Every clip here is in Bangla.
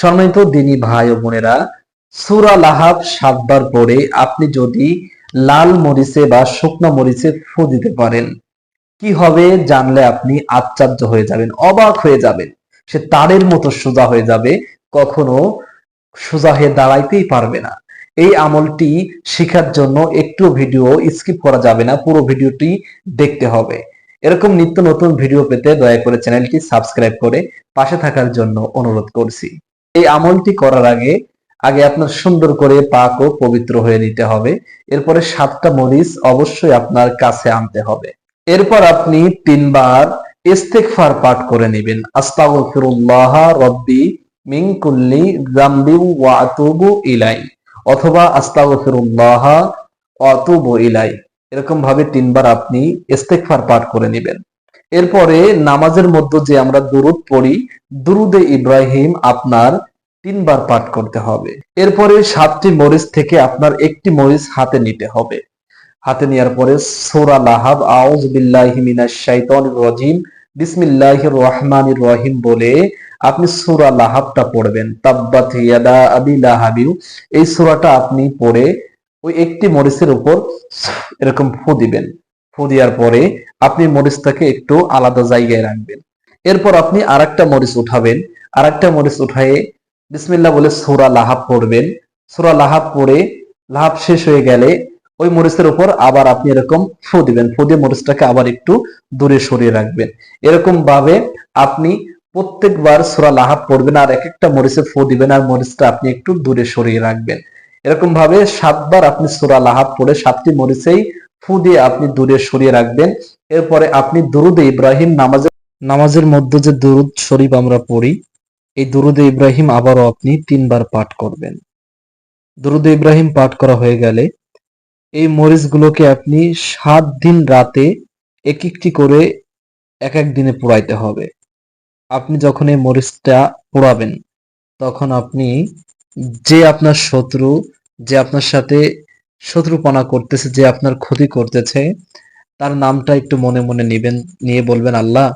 সম্মানিত দিনী ভাই ও বোনেরা, সুরা লাহাব সাতবার পরে আপনি যদি লাল মরিচে বা শুকনো মরিচে ফু দিতে পারেন, কি হবে জানলে আপনি আশ্চর্য হয়ে যাবেন, অবাক হয়ে যাবেন। সে তারের মতো সোজা হয়ে যাবে, কখনো সোজা হয়ে দাঁড়াইতেই পারবে না। এই আমলটি শেখার জন্য একটু ভিডিও স্কিপ করা যাবে না, পুরো ভিডিওটি দেখতে হবে। এরকম নিত্য নতুন ভিডিও পেতে দয়া করে চ্যানেলটি সাবস্ক্রাইব করে পাশে থাকার জন্য অনুরোধ করছি। এই আমলটি করার আগে আগে আপনার সুন্দর করে পাক ও পবিত্র হয়ে নিতে হবে। এরপরে সাতটা মরিচ অবশ্যই আপনার কাছে আনতে হবে। এরপর আপনি তিনবার ইস্তেগফার পাঠ করে নেবেন। আস্তাগফিরুল্লাহ রব্বি মিন কুল্লি যামবি ওয়া আতুবু ইলাই। অথবা আস্তাগফিরুল্লাহ ওয়া আতুবু ইলাই। এরকম ভাবে তিনবার আপনি ইস্তেকফার পাঠ করে নেবেন। এরপরে নামাজের মধ্যে যে আমরা দুরুদ পড়ি। দুরুদে ইব্রাহিম আপনার তিনবার পাঠ করতে হবে। এরপরে সাতটি মরিচ থেকে আপনার একটি মরিচ হাতে নিতে হবে। হাতে নেওয়ার পরে সূরা লাহাব আউজ বিল্লাহি মিনাশ শাইতানির রাজিম। বিসমিল্লাহির রহিম বলে আপনি সূরা লাহাবটা পড়বেন। তাব্বাত ইয়াদা আবি লাহাবিউ এই সূরাটা আপনি পড়ে ওই একটি মরিচের উপর এরকম ফু দিবেন। ফু দেওয়ার পরে আপনি মরিচটাকে একটু আলাদা জায়গায় রাখবেন। এরপর আপনি আরেকটা মরিচ উঠাবেন। আরেকটা মরিচ উঠায়ে বিসমিল্লাহ বলে সূরা লাহাব পড়বেন। সূরা লাহাব পড়ে লাহাব শেষ হয়ে গেলে ওই মরিচের উপর আবার আপনি এরকম ফু দিবেন। ফু দিয়ে মরিচটাকে আবার একটু দূরে সরিয়ে রাখবেন। এরকম ভাবে আপনি প্রত্যেকবার সূরা লাহাব পড়বেন আর এক একটা মরিচে ফু দিবেন আর মরিচটা আপনি একটু দূরে সরিয়ে রাখবেন। এরকম ভাবে সাতবার আপনি সূরা লাহাব পড়ে সাতটি মরিচেই ফু দিয়ে আপনি দূরে সরিয়ে রাখবেন। এরপরে আপনি দুরুদে ইব্রাহিম নামাজের নামাজের মধ্যে যে দুরুদ শরীফ আমরা পড়ি, এই দুরুদে ইব্রাহিম আবারও আপনি তিনবার পাঠ করবেন। দুরুদে ইব্রাহিম পাঠ করা হয়ে গেলে এই মরিচগুলোকে আপনি সাত দিন রাতে এক একটি করে এক এক দিনে পোড়াইতে হবে। আপনি যখন এই মরিচটা পোড়াবেন তখন আপনি যে আপনার শত্রু, যে আপনার সাথে শত্রুপনা করতেছে যে আপনার ক্ষতি করতেছে, তার নামটা একটু মনে মনে নেবেন, নিয়ে বলবেন, আল্লাহ,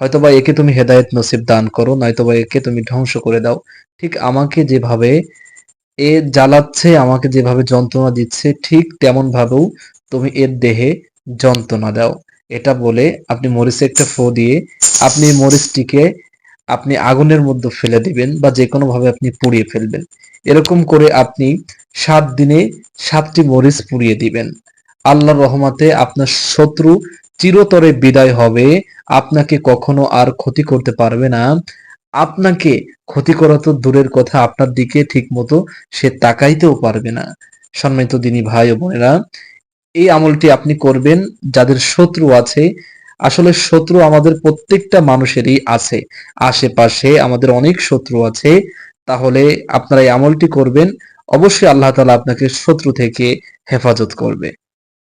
হয়তোবা একে তুমি হেদায়েত নসিব দান করো, নয়তোবা একে তুমি ধ্বংস করে দাও। ঠিক আমাকে যেভাবে এ জ্বালাচ্ছে, আমাকে যেভাবে যন্ত্রণা দিচ্ছে, ঠিক তেমন ভাবেও তুমি এর দেহে যন্ত্রণা দাও। এটা বলে আপনি মরিচে একটা ফো দিয়ে আপনি মরিচটিকে আপনি আগুনের মধ্যে ফেলে দিবেন বা যে কোনো ভাবে আপনি পুড়িয়ে ফেলবেন। এরকম করে আপনি সাত দিনে সাতটি মরিচ পুড়িয়ে দিবেন। আল্লাহর রহমতে আপনার শত্রু চিরতরে বিদায় হবে। আপনাকে কখনো আর ক্ষতি করতে পারবে না। আপনাকে ক্ষতি করা তো দূরের কথা, আপনার দিকে ঠিক মতো সে তাকাইতেও পারবে না। সম্মানিত দিনী ভাই ও বোনেরা, এই আমলটি আপনি করবেন যাদের শত্রু আছে আসলে শত্রু আমাদের প্রত্যেকটা মানুষেরই আছে। আশেপাশে আমাদের অনেক শত্রু আছে। তাহলে আপনারা এই আমলটি করবেন। অবশ্যই আল্লাহ তালা আপনাকে শত্রু থেকে হেফাজত করবে।